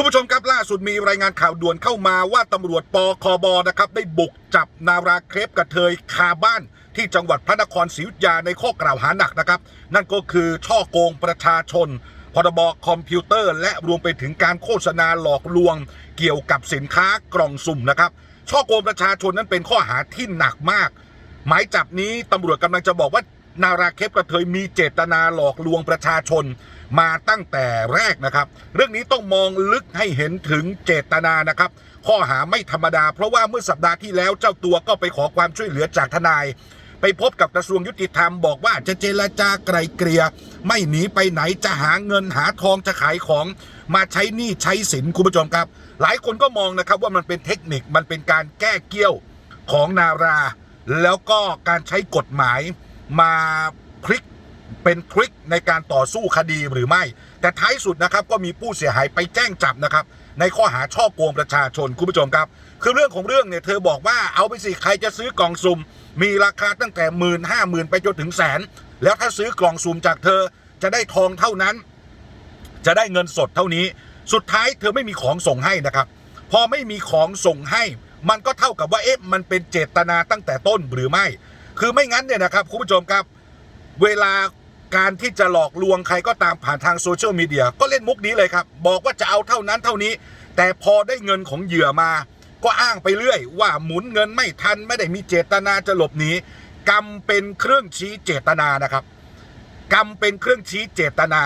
คุณผู้ชมครับล่าสุดมีรายงานข่าวด่วนเข้ามาว่าตำรวจปคบนะครับได้บุกจับนาราเครปกระเทยคาบ้าน ที่จังหวัดพระนครศรีอยุธยาในข้อกล่าวหาหนักนะครับ นั่นก็คือช่อโกงประชาชนพรบคอมพิวเตอร์ และรวมไปถึงการโฆษณาหลอกลวง เกี่ยวกับสินค้ากล่องสุ่มนะครับช่อโกงประชาชนนั้นเป็นข้อหาที่หนักมาก หมายจับนี้ตำรวจกำลังจะบอกว่านาราเคปกระเทยมีเจตนาหลอกลวงประชาชน มาตั้งแต่แรกนะครับ เรื่องนี้ต้องมองลึกให้เห็นถึงเจตนานะครับ ข้อหาไม่ธรรมดา เพราะว่าเมื่อสัปดาห์ที่แล้วเจ้าตัวก็ไปขอความช่วยเหลือจากทนาย ไปพบกับกระทรวงยุติธรรมบอกว่าจะเจรจาไกลเกลี่ยไม่หนีไปไหนจะหาเงินหาทองจะขายของมาใช้หนี้ใช้สินคุณผู้ชมครับ หลายคนก็มองนะครับว่ามันเป็นเทคนิคมันเป็นการแก้เกี้ยวของนารา แล้วก็การใช้กฎหมายมาพลิก เป็นทริคในการต่อสู้คดีหรือไม่ แต่ท้ายสุดนะครับก็มีผู้เสียหายไปแจ้งจับนะครับ ในข้อหาช่อโกงประชาชนคุณผู้ชมครับ คือเรื่องของเรื่องเนี่ยเธอบอกว่าเอาไปสิใครจะซื้อกล่องซุ่มมีราคาตั้งแต่หมื่นห้าหมื่นไปจนถึงแสน แล้วถ้าซื้อกล่องซุ่มจากเธอจะได้ทองเท่านั้น จะได้เงินสดเท่านี้ สุดท้ายเธอไม่มีของส่งให้นะครับ พอไม่มีของส่งให้ มันก็เท่ากับว่าเอ๊ะมันเป็นเจตนาตั้งแต่ต้นหรือไม่ คือไม่งั้นเนี่ยนะครับคุณผู้ชมครับ เวลา การที่จะหลอกลวงใครก็ตามผ่านทางโซเชียลมีเดียก็เล่นมุกนี้เลยครับ บอกว่าจะเอาเท่านั้นเท่านี้ แต่พอได้เงินของเหยื่อมา ก็อ้างไปเรื่อย ว่าหมุนเงินไม่ทันไม่ได้มีเจตนาจะหลบหนีกรรมเป็นเครื่องชี้เจตนานะครับ กรรมเป็นเครื่องชี้เจตนา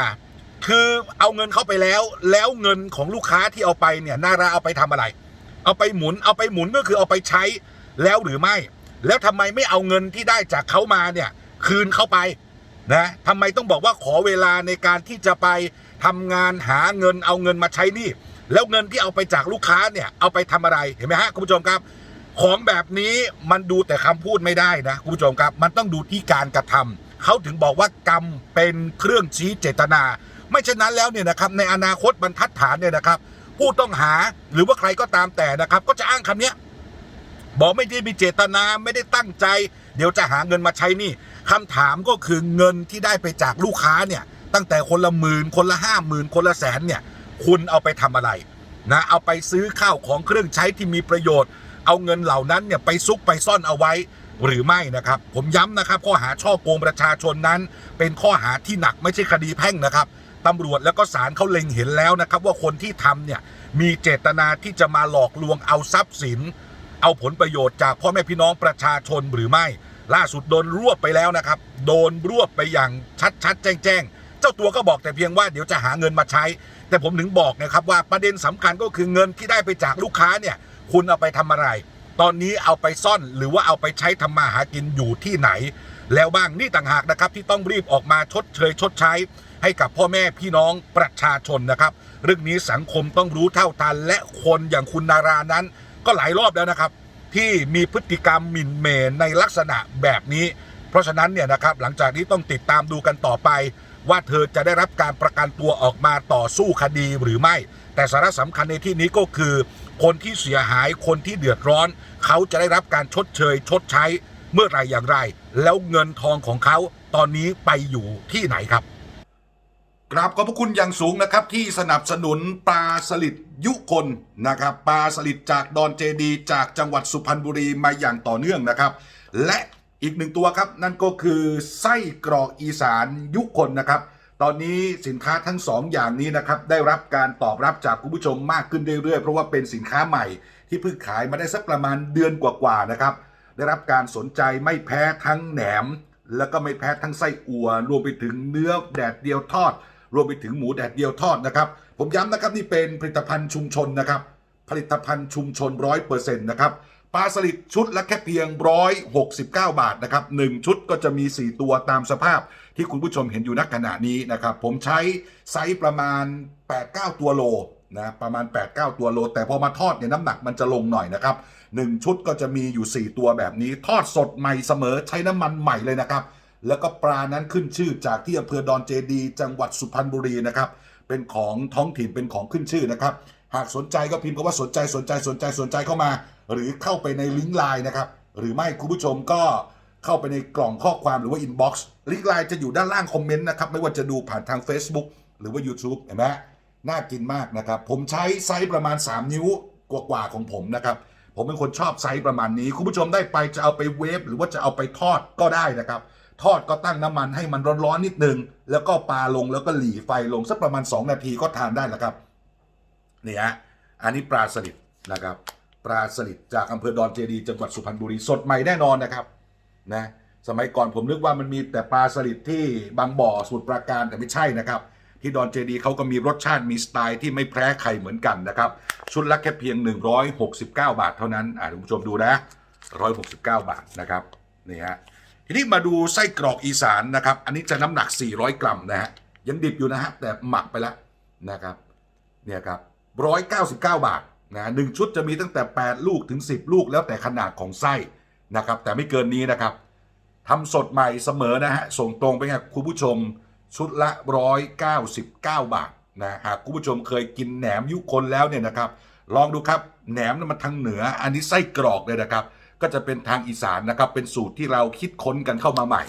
คือเอาเงินเข้าไปแล้ว แล้วเงินของลูกค้าที่เอาไปเนี่ยนาราเอาไปทำอะไร เอาไปหมุนเอาไปหมุนก็คือเอาไปใช้แล้วหรือไม่ แล้วทำไมไม่เอาเงินที่ได้จากเขามาเนี่ย คืนเข้าไป นะทำไมต้องบอกว่าขอเวลาในการที่จะไปทำงานหาเงินเอาเงินมาใช้นี่ แล้วเงินที่เอาไปจากลูกค้าเนี่ยเอาไปทำอะไรเห็นไหมฮะคุณผู้ชมครับ ของแบบนี้มันดูแต่คำพูดไม่ได้นะคุณผู้ชมครับ มันต้องดูที่การกระทำเขาถึงบอกว่ากรรมเป็นเครื่องชี้เจตนา ไม่เช่นนั้นแล้วเนี่ยนะครับในอนาคตบรรทัดฐานเนี่ยนะครับ ผู้ต้องหาหรือว่าใครก็ตามแต่นะครับ ก็จะอ้างคำเนี้ย บอกไม่ได้มีเจตนาไม่ได้ตั้งใจ เดี๋ยวจะหาเงินมาใช้นี่คำถามก็คือเงินที่ได้ไปจากลูกค้าเนี่ยตั้งแต่คนละหมื่นคนละห้าหมื่นคนละแสนเนี่ยคุณเอาไปทำอะไรนะเอาไปซื้อข้าวของเครื่องใช้ที่มีประโยชน์ เอาเงินเหล่านั้นเนี่ยไปซุกไปซ่อนเอาไว้หรือไม่นะครับ ผมย้ำนะครับ ข้อหาช่อโกงประชาชนนั้น เป็นข้อหาที่หนักไม่ใช่คดีแพ่งนะครับตำรวจแล้วก็ศาลเขาเล็งเห็นแล้วนะครับ ว่าคนที่ทำเนี่ยมีเจตนาที่จะมาหลอกลวงเอาทรัพย์สิน เอาผลประโยชน์จากพ่อแม่พี่น้องประชาชนหรือไม่ ล่าสุดโดนรวบไปแล้วนะครับ โดนรวบไปอย่างชัดๆแจ้งๆเจ้าตัวก็บอกแต่เพียงว่าเดี๋ยวจะหาเงินมาใช้ แต่ผมถึงบอกนะครับว่าประเด็นสำคัญก็คือเงินที่ได้ไปจากลูกค้าเนี่ย คุณเอาไปทำอะไร ตอนนี้เอาไปซ่อนหรือว่าเอาไปใช้ทำมาหากินอยู่ที่ไหน แล้วบ้างนี่ต่างหากนะครับที่ต้องรีบออกมาชดเชยชดใช้ ให้กับพ่อแม่พี่น้องประชาชนนะครับ เรื่องนี้สังคมต้องรู้เท่าทันและคนอย่างคุณนารานั้น ก็หลายรอบแล้วนะครับ ที่มีพฤติกรรมหมิ่นเหมในลักษณะแบบนี้ เพราะฉะนั้นเนี่ยนะครับหลังจากนี้ต้องติดตามดูกันต่อไป ว่าเธอจะได้รับการประกันตัวออกมาต่อสู้คดีหรือไม่ แต่สาระสำคัญในที่นี้ก็คือ คนที่เสียหายคนที่เดือดร้อน เขาจะได้รับการชดเชย ชดใช้เมื่อไรอย่างไร แล้วเงินทองของเขาตอนนี้ไปอยู่ที่ไหนครับ กราบขอบพระคุณอย่างสูงนะครับที่สนับสนุนปลาสลิดยุคนนะครับปลาสลิดจากดอนเจดี จากจังหวัดสุพรรณบุรีมาอย่างต่อเนื่องนะครับ และอีกหนึ่งตัวครับนั่นก็คือไส้กรอกอีสานยุคนนะครับ ตอนนี้สินค้าทั้งสองอย่างนี้นะครับได้รับการตอบรับจากคุณผู้ชมมากขึ้นเรื่อยๆเพราะว่าเป็นสินค้าใหม่ที่เพิ่งขายมาได้สักประมาณเดือนกว่าๆนะครับได้รับการสนใจไม่แพ้ทั้งแหนม แล้วก็ไม่แพ้ทั้งไส้อั่วรวมไปถึงเนื้อแดดเดียวทอด รวมไปถึงหมูแดดเดียวทอดนะครับ ผมย้ำนะครับนี่เป็นผลิตภัณฑ์ชุมชนนะครับ ผลิตภัณฑ์ชุมชนร้อยเปอร์เซ็นต์นะครับปลาสลิดชุดละแค่เพียงร้อยหกสิบเก้าบาทนะครับหนึ่งชุดก็จะมี 4 ตัวตามสภาพที่คุณผู้ชมเห็นอยู่ณขณะนี้นะครับ ผมใช้ไซส์ประมาณ 8-9 ตัวโลนะประมาณ 8-9 ตัวโล แต่พอมาทอดเนี่ยน้ำหนักมันจะลงหน่อยนะครับหนึ่งชุดก็จะมีอยู่ 4 ตัวแบบนี้ ทอดสดใหม่เสมอใช้น้ำมันใหม่เลยนะครับ แล้วก็ปลานั้นขึ้นชื่อจากที่อำเภอดอนเจดี จังหวัดสุพรรณบุรีนะครับ เป็นของท้องถิ่นเป็นของขึ้นชื่อนะครับ หากสนใจก็พิมพ์คำว่าสนใจสนใจสนใจสนใจเข้ามา หรือเข้าไปในลิงก์ไลน์นะครับ หรือไม่คุณผู้ชมก็เข้าไปในกล่องข้อความหรือว่าอินบ็อกซ์ลิงก์ไลน์จะอยู่ด้านล่างคอมเมนต์นะครับ ไม่ว่าจะดูผ่านทาง Facebook หรือว่า YouTube เห็นไหมน่ากินมากนะครับ ผมใช้ไซส์ประมาณ 3 นิ้วกว่าๆของผมนะครับ ผมเป็นคนชอบไซส์ประมาณนี้ คุณผู้ชมได้ไปจะเอาไปเวฟหรือว่าจะเอาไปทอดก็ได้นะครับ ทอดก็ตั้งน้ำมันให้มันร้อนๆนิดนึง แล้วก็ปลาลงแล้วก็หลีไฟลงสักประมาณ 2 นาทีก็ทานได้แล้วครับนี่ฮะอันนี้ปลาสลิดนะครับ ปลาสลิดจากอำเภอดอนเจดี จังหวัดสุพรรณบุรีสดใหม่แน่นอนนะครับนะสมัยก่อนผมนึกว่ามันมีแต่ปลาสลิดที่บางบ่อสมุทรปราการแต่ไม่ใช่นะครับ ที่ดอนเจดีเขาก็มีรสชาติมีสไตล์ที่ไม่แพ้ใครเหมือนกันนะครับ ชุดละแค่เพียง 169 บาทเท่านั้นอ่าคุณผู้ชมดูนะ 169 บาทนะครับนี่ฮะ ทีนี้มาดูไส้กรอกอีสานนะครับ อันนี้จะน้ำหนัก 400 กรัมนะฮะยังดิบอยู่นะฮะแต่หมักไปแล้วนะครับเนี่ยครับ199บาทนะหนึ่งชุดจะมีตั้งแต่ 8 ลูกถึง 10 ลูกแล้วแต่ขนาดของไส้นะครับ แต่ไม่เกินนี้นะครับทำสดใหม่เสมอนะฮะส่งตรงไปให้คุณผู้ชมชุดละ 199 บาทนะหากคุณผู้ชมเคยกินแหนมยุคนแล้วเนี่ยนะครับ ลองดูครับแหนมนมันทางเหนืออันนี้ไส้กรอกเลยนะครับ ก็จะเป็นทางอีสานนะครับ เป็นสูตรที่เราคิดค้นกันเข้ามาใหม่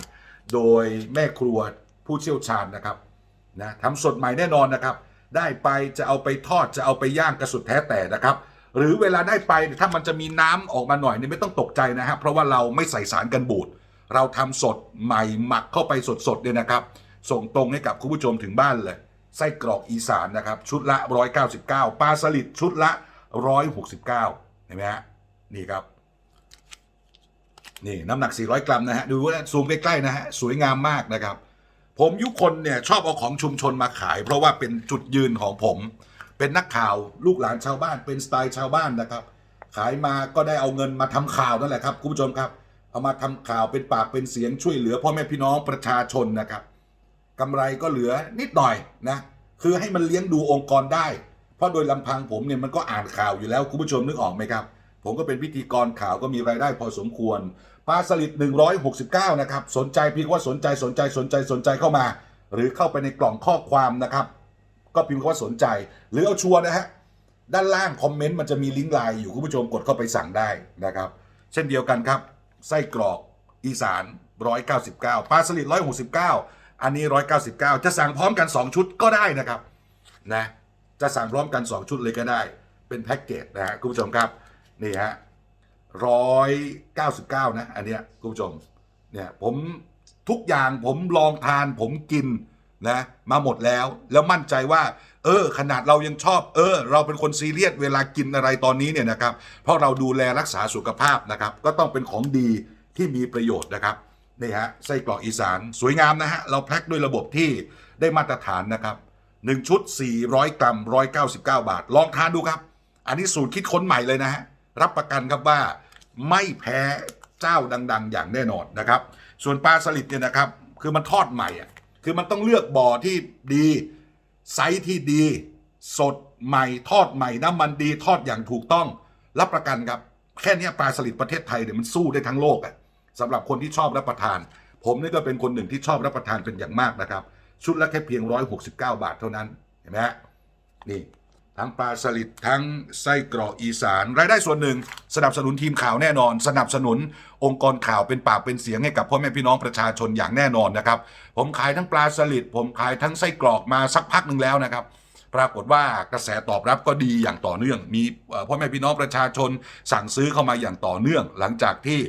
โดยแม่ครัวผู้เชี่ยวชาญนะครับนะทำสดใหม่แน่นอนนะครับ ได้ไปจะเอาไปทอดจะเอาไปย่างกระสุดแท้แต่นะครับ หรือเวลาได้ไปถ้ามันจะมีน้ำออกมาหน่อยเนี่ยไม่ต้องตกใจนะฮะเพราะว่าเราไม่ใส่สารกันบูดเราทำสดใหม่หมักเข้าไปสดๆเนี่ยนะครับ ส่งตรงให้กับคุณผู้ชมถึงบ้านเลยไส้กรอกอีสานนะครับ ชุดละ 199ปลาสลิดชุดละ 169เห็นไหมฮะนี่ครับ นี่น้ำหนัก 400 กรัมนะฮะดูนะซูมใกล้ๆนะฮะสวยงามมากนะครับ ผมยุคนเนี่ยชอบเอาของชุมชนมาขาย เพราะว่าเป็นจุดยืนของผม เป็นนักข่าวลูกหลานชาวบ้าน เป็นสไตล์ชาวบ้านนะครับ ขายมาก็ได้เอาเงินมาทำข่าวนั่นแหละครับคุณผู้ชมครับเอามาทำข่าวเป็นปากเป็นเสียงช่วยเหลือพ่อแม่พี่น้องประชาชนนะครับกำไรก็เหลือนิดหน่อยนะคือให้มันเลี้ยงดูองค์กรได้ เพราะโดยลำพังผมเนี่ยมันก็อ่านข่าวอยู่แล้วคุณผู้ชมนึกออกไหมครับ ผมก็เป็นพิธีกรข่าวก็มีรายได้พอสมควร ปลาสลิด 169 นะครับ สนใจพิมพ์ว่าสนใจสนใจสนใจสนใจเข้ามา หรือเข้าไปในกล่องข้อความนะครับ ก็พิมพ์คำว่าสนใจ หรือเอาชัวร์นะฮะด้านล่างคอมเมนต์มันจะมีลิงก์ไลน์อยู่คุณผู้ชมกดเข้าไปสั่งได้นะครับ เช่นเดียวกันครับ ไส้กรอกอีสาน 199 ปลาสลิด 169 อันนี้ 199 จะสั่งพร้อมกัน 2 ชุดก็ได้นะครับนะจะสั่งพร้อมกัน 2 ชุดเลยก็ได้ เป็นแพ็กเกจนะฮะคุณผู้ชมครับนี่ฮะ 199นะ อันเนี้ยคุณผู้ชมเนี่ยผมทุกอย่างผมลองทานผมกินนะมาหมดแล้วแล้วมั่นใจว่า เออ ขนาดเรายังชอบ เออ เราเป็นคนซีเรียสเวลากินอะไรตอนนี้เนี่ยนะครับ เพราะเราดูแลรักษาสุขภาพนะครับ ก็ต้องเป็นของดีที่มีประโยชน์นะครับนี่ฮะไส้กรอกอีสานสวยงามนะฮะ เราแพ็คด้วยระบบที่ได้มาตรฐานนะครับ 1 ชุด 400 กรัม 199 บาท ลองทานดูครับ อันนี้สูตรคิดค้นใหม่เลยนะฮะ รับประกันครับว่าไม่แพ้เจ้าดัง ๆ อย่างแน่นอนนะครับ ส่วนปลาสลิดเนี่ยนะครับ คือมันทอดใหม่อะคือมันต้องเลือกบ่อที่ดีไซส์ที่ดี สดใหม่ทอดใหม่น้ำมันดีทอดอย่างถูกต้อง รับประกันครับ แค่นี้ปลาสลิดประเทศไทยเนี่ยมันสู้ได้ทั้งโลกอะสำหรับคนที่ชอบรับประทาน ผมนี่ก็เป็นคนหนึ่งที่ชอบรับประทานเป็นอย่างมากนะครับ ชุดละแค่เพียง 169 บาทเท่านั้นเห็นไหมฮะนี่ ทั้งปลาสลิดทั้งไส้กรอกอีสาน รายได้ส่วนหนึ่ง สนับสนุนทีมข่าวแน่นอน สนับสนุนองค์กรข่าวเป็นปากเป็นเสียงให้กับพ่อแม่พี่น้องประชาชนอย่างแน่นอนนะครับ ผมขายทั้งปลาสลิดผมขายทั้งไส้กรอกมาสักพักหนึ่งแล้วนะครับ ปรากฏว่ากระแสตอบรับก็ดีอย่างต่อเนื่อง มีพ่อแม่พี่น้องประชาชน สั่งซื้อเข้ามาอย่างต่อเนื่อง หลังจากที่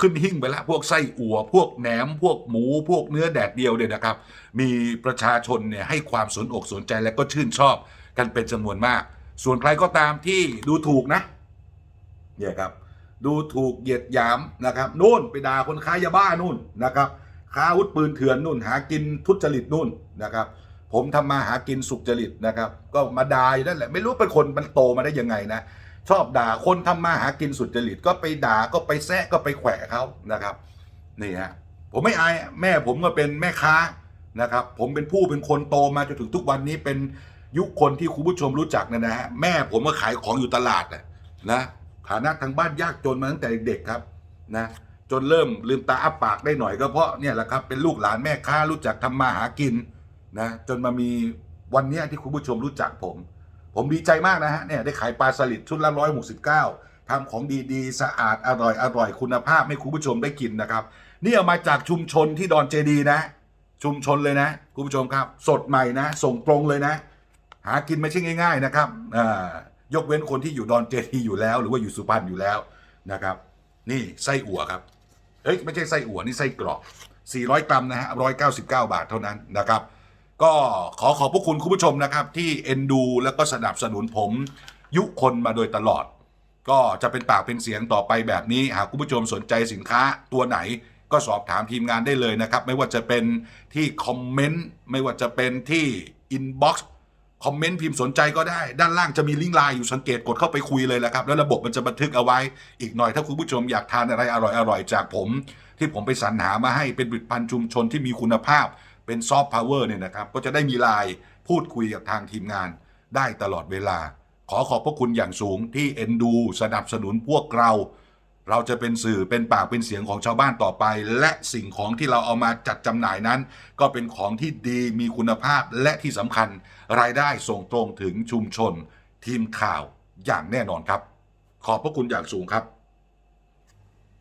ขึ้นหิ้งไปแล้วพวกไส้อั่วพวกแหนม พวกหมู พวกเนื้อแดดเดียวเนี่ยนะครับ มีประชาชนเนี่ยให้ความสนอกสนใจและก็ชื่นชอบ กันเป็นจำนวนมาก ส่วนใครก็ตามที่ดูถูกนะเนี่ยครับ ดูถูกเหยียดหยามนะครับนู่นไปด่าคนค้ายาบ้านู่นนะครับค้าอาวุธปืนเถื่อนนู่น หากินทุจริตนู่นนะครับ ผมทำมาหากินสุจริตนะครับ ก็มาด่าอยู่นั่นแหละไม่รู้เป็นคนมันโตมาได้ยังไงนะชอบด่าคนทำมาหากินสุจริตก็ไปด่าก็ไปแซะก็ไปแขวะเขานะครับนี่ฮะผมไม่อายแม่ผมก็เป็นแม่ค้านะครับ ผมเป็นผู้เป็นคนโตมาจนถึงทุกวันนี้เป็น ยุคคนที่คุณผู้ชมรู้จักเนยนะฮะแม่ผมก็ขายของอยู่ตลาดน่ะนะฐานะทางบ้านยากจนมาตั้งแต่เด็กครับนะจนเริ่มลืมตาอ้าปากได้หน่อยก็เพราะเนี่ยแหละครับเป็นลูกหลานแม่ค้ารู้จักทำมาหากินนะจนมามีวันนี้ที่คุณผู้ชมรู้จักผม ผมดีใจมากนะฮะเนี่ยได้ขายปลาสลิดชุดละร้อยหกสิบเก้าทำของดีๆ สะอาดอร่อยอร่อยคุณภาพให้คุณผู้ชมได้กินนะครับ นี่เอามาจากชุมชนที่ดอนเจดีนะ ชุมชนเลยนะคุณผู้ชมครับ สดใหม่นะ ส่งตรงเลยนะ หากินไม่ใช่ง่าย ๆ นะครับยกเว้นคนที่อยู่ดอนเจดีอยู่แล้ว หรือว่าอยู่สุพรรณอยู่แล้วนะครับ นี่ไส้อั่วครับเอ้ยไม่ใช่ไส้อั่วนี่ไส้กรอก 400 กรัมนะฮะ199 บาทเท่านั้นนะครับ ก็ขอขอบพระคุณคุณผู้ชมนะครับ ที่เอ็นดูแล้วก็สนับสนุนผม ยุคนมาโดยตลอด ก็จะเป็นปากเป็นเสียงต่อไปแบบนี้ หากคุณผู้ชมสนใจสินค้าตัวไหนก็สอบถามทีมงานได้เลยนะครับ ไม่ว่าจะเป็นที่คอมเมนต์ไม่ว่าจะเป็นที่อินบ็อกซ์ คอมเมนต์พิมพ์สนใจก็ได้ ด้านล่างจะมีลิงก์ไลน์อยู่สังเกตกดเข้าไปคุยเลยแหละครับ แล้วระบบมันจะบันทึกเอาไว้ อีกหน่อยถ้าคุณผู้ชมอยากทานอะไรอร่อยๆ จากผม ที่ผมไปสรรหามาให้เป็นผลิตภัณฑ์ชุมชนที่มีคุณภาพเป็นซอฟต์พาวเวอร์เนี่ยนะครับ ก็จะได้มีไลน์พูดคุยกับทางทีมงาน ได้ตลอดเวลา ขอขอบพระคุณอย่างสูงที่เอ็นดู สนับสนุนพวกเรา เราจะเป็นสื่อเป็นปากเป็นเสียงของชาวบ้านต่อไป และสิ่งของที่เราเอามาจัดจำหน่ายนั้น ก็เป็นของที่ดีมีคุณภาพและที่สำคัญ รายได้ส่งตรงถึงชุมชน ทีมข่าวอย่างแน่นอนครับ ขอบพระคุณอย่างสูงครับ